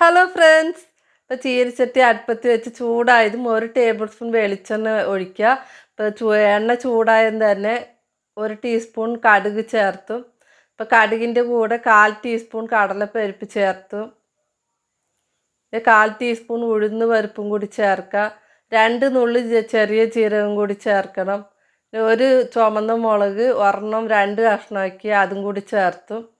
Hello friends ഇപ്പോൾ ചീരച്ചട്ടി അടുപ്പത്ത് വെച്ച് ചൂടായതും ഒരു ടേബിൾ സ്പൂൺ വെളിച്ചെണ്ണ ഒഴിക്കുക. ഇപ്പോൾ എണ്ണ ചൂടായതും തന്നെ ഒരു ടീസ്പൂൺ കടുക് ചേർത്തു. ഇപ്പോൾ കടുകിന്റെ കൂടെ കാൽ ടീസ്പൂൺ കടലപ്പരിപ്പ് ചേർത്തു. കാൽ ടീസ്പൂൺ ഉഴുന്ന് പരിപ്പും കൂടി ചേർക്കുക. രണ്ട് നുള്ളി ചെറിയ ജീരകം കൂടി ചേർക്കണം. ഒരു ചുമന്ന മുളക് ഒരെണ്ണം രണ്ട് കഷ്ണമാക്കി അതും കൂടി ചേർത്തും. ഇപ്പം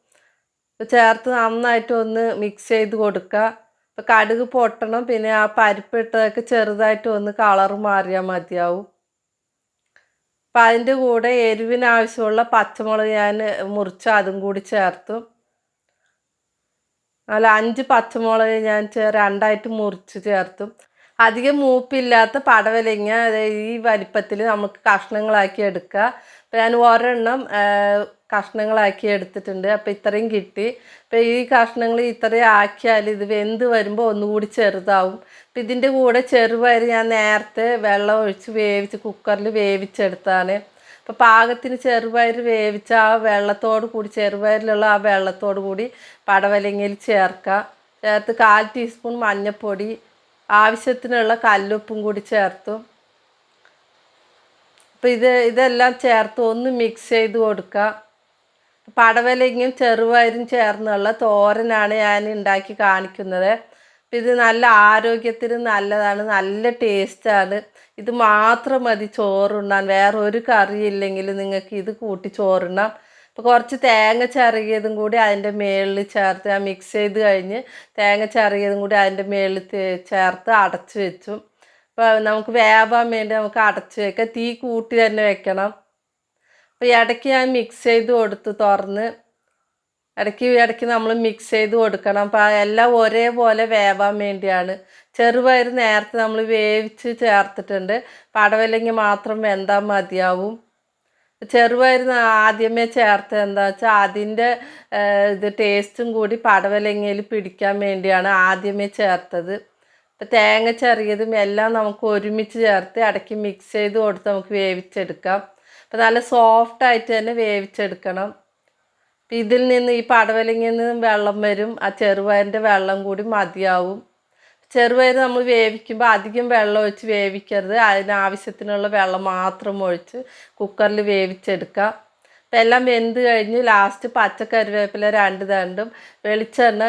ചേർത്ത് നന്നായിട്ട് ഒന്ന് മിക്സ് ചെയ്ത് കൊടുക്കുക ഇപ്പം കടുക് പൊട്ടണം പിന്നെ ആ പരിപ്പ് ഇട്ടതൊക്കെ ചെറുതായിട്ട് ഒന്ന് കളർ മാറിയാൽ മതിയാവും. അപ്പം അതിന്റെ കൂടെ എരിവിന് ആവശ്യമുള്ള പച്ചമുളക് ഞാൻ മുറിച്ച് അതും കൂടി ചേർത്തു. അല്ല അഞ്ച് പച്ചമുളക് ഞാൻ രണ്ടായിട്ട് മുറിച്ച് ചേർത്തു. അധികം മൂപ്പില്ലാത്ത പടവലങ്ങ ഈ വലിപ്പത്തിൽ നമുക്ക് കഷ്ണങ്ങളാക്കി എടുക്കുക അപ്പം ഞാൻ ഒരെണ്ണം കഷ്ണങ്ങളാക്കി എടുത്തിട്ടുണ്ട്. അപ്പോൾ ഇത്രയും കിട്ടി. അപ്പോൾ ഈ കഷ്ണങ്ങൾ ഇത്രയും ആക്കിയാൽ ഇത് വെന്ത് വരുമ്പോൾ ഒന്നുകൂടി ചെറുതാവും. അപ്പം ഇതിന്റെ കൂടെ ചെറുപയർ ഞാൻ നേരത്തെ വെള്ളം ഒഴിച്ച് വേവിച്ച് കുക്കറിൽ വേവിച്ചെടുത്താണ്. അപ്പോൾ പാകത്തിന് ചെറുപയർ വേവിച്ച ആ വെള്ളത്തോട് കൂടി ചെറുപയറിലുള്ള ആ വെള്ളത്തോട് കൂടി പടവലങ്ങയിൽ ചേർക്കുക. ചേർത്ത് കാൽ ടീസ്പൂൺ മഞ്ഞൾപ്പൊടി ആവശ്യത്തിനുള്ള കല്ലുപ്പും കൂടി ചേർത്തു. അപ്പോൾ ഇത് ഇതെല്ലാം ചേർത്ത് ഒന്ന് മിക്സ് ചെയ്ത് കൊടുക്കുക പടവലങ്ങയും ചെറുപയരും ചേർന്നുള്ള തോരനാണ് ഞാൻ ഉണ്ടാക്കി കാണിക്കുന്നത്. അപ്പം ഇത് നല്ല ആരോഗ്യത്തിന് നല്ലതാണ് നല്ല ടേസ്റ്റാണ് ഇത് മാത്രം മതി ചോറുണ്ണാൻ. വേറെ ഒരു കറി ഇല്ലെങ്കിൽ നിങ്ങൾക്ക് ഇത് കൂട്ടി ചോറുണ്ണാം. അപ്പോൾ കുറച്ച് തേങ്ങ ചിറകിയതും കൂടി അതിന്റെ മേളിൽ ചേർത്ത് മിക്സ് ചെയ്ത് കഴിഞ്ഞ് തേങ്ങ ചിറകിയതും കൂടി അതിന്റെ മേളിൽ ചേർത്ത് അടച്ചു വെച്ചു. നമുക്ക് വേവാൻ വേണ്ടി നമുക്ക് അടച്ച് വെക്കാം. തീ കൂട്ടി തന്നെ വെക്കണം. അപ്പോൾ ഇടയ്ക്ക് ഞാൻ മിക്സ് ചെയ്ത് കൊടുത്ത് തുറന്ന് ഇടയ്ക്ക് ഇടയ്ക്ക് നമ്മൾ മിക്സ് ചെയ്ത് കൊടുക്കണം. അപ്പോൾ എല്ലാം ഒരേപോലെ വേവാൻ വേണ്ടിയാണ്. ചെറുപയർ നേരത്തെ നമ്മൾ വേവിച്ച് ചേർത്തിട്ടുണ്ട്. പടവലങ്ങി മാത്രം വെന്താൽ മതിയാവും. ചെറുപയർ ആദ്യമേ ചേർത്ത് എന്താ വെച്ചാൽ അതിന്റെ ഇത് ടേസ്റ്റും കൂടി പടവലങ്ങയിൽ പിടിക്കാൻ വേണ്ടിയാണ് ആദ്യമേ ചേർത്തത്. ഇപ്പം തേങ്ങ ചെറിയതും എല്ലാം നമുക്ക് ഒരുമിച്ച് ചേർത്ത് ഇടയ്ക്ക് മിക്സ് ചെയ്ത് കൊടുത്ത് നമുക്ക് വേവിച്ചെടുക്കാം. അപ്പം നല്ല സോഫ്റ്റ് ആയിട്ട് തന്നെ വേവിച്ചെടുക്കണം. അപ്പം ഇതിൽ നിന്ന് ഈ പടവലങ്ങിൽ നിന്ന് വെള്ളം വരും. ആ ചെറുപയറിന്റെ വെള്ളം കൂടി മതിയാവും. ചെറുപയർ നമ്മൾ വേവിക്കുമ്പോൾ അധികം വെള്ളം ഒഴിച്ച് വേവിക്കരുത്. അതിനാവശ്യത്തിനുള്ള വെള്ളം മാത്രം ഒഴിച്ച് കുക്കറിൽ വേവിച്ചെടുക്കുക അപ്പം എല്ലാം വെന്ത് കഴിഞ്ഞ് ലാസ്റ്റ് പച്ചക്കറിവേപ്പില രണ്ട് തണ്ടും വെളിച്ചെണ്ണ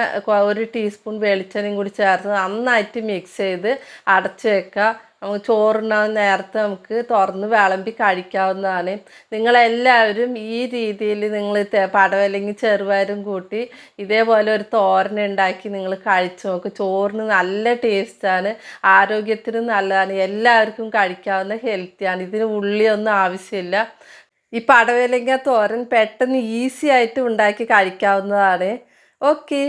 ഒരു ടീസ്പൂൺ വെളിച്ചെണ്ണയും കൂടി ചേർത്ത് നന്നായിട്ട് മിക്സ് ചെയ്ത് അടച്ച് വെക്കുക. നമുക്ക് ചോറുണ്ടാകുന്ന നേരത്തെ നമുക്ക് തുറന്ന് വിളമ്പി കഴിക്കാവുന്നതാണ്. നിങ്ങളെല്ലാവരും ഈ രീതിയിൽ നിങ്ങൾ പടവല്ലെങ്കിൽ ചെറുപയറും കൂട്ടി ഇതേപോലെ ഒരു തോരൻ ഉണ്ടാക്കി നിങ്ങൾ കഴിച്ചു നോക്ക്. ചോറിന് നല്ല ടേസ്റ്റാണ് ആരോഗ്യത്തിന് നല്ലതാണ് എല്ലാവർക്കും കഴിക്കാവുന്ന ഹെൽത്തിയാണ് ഇതിന് ഉള്ളിയൊന്നും ആവശ്യമില്ല. ഈ പടവലങ്ങ തോരൻ പെട്ടെന്ന് ഈസി ആയിട്ട് ഉണ്ടാക്കി കഴിക്കാവുന്നതാണ്. ഓക്കെ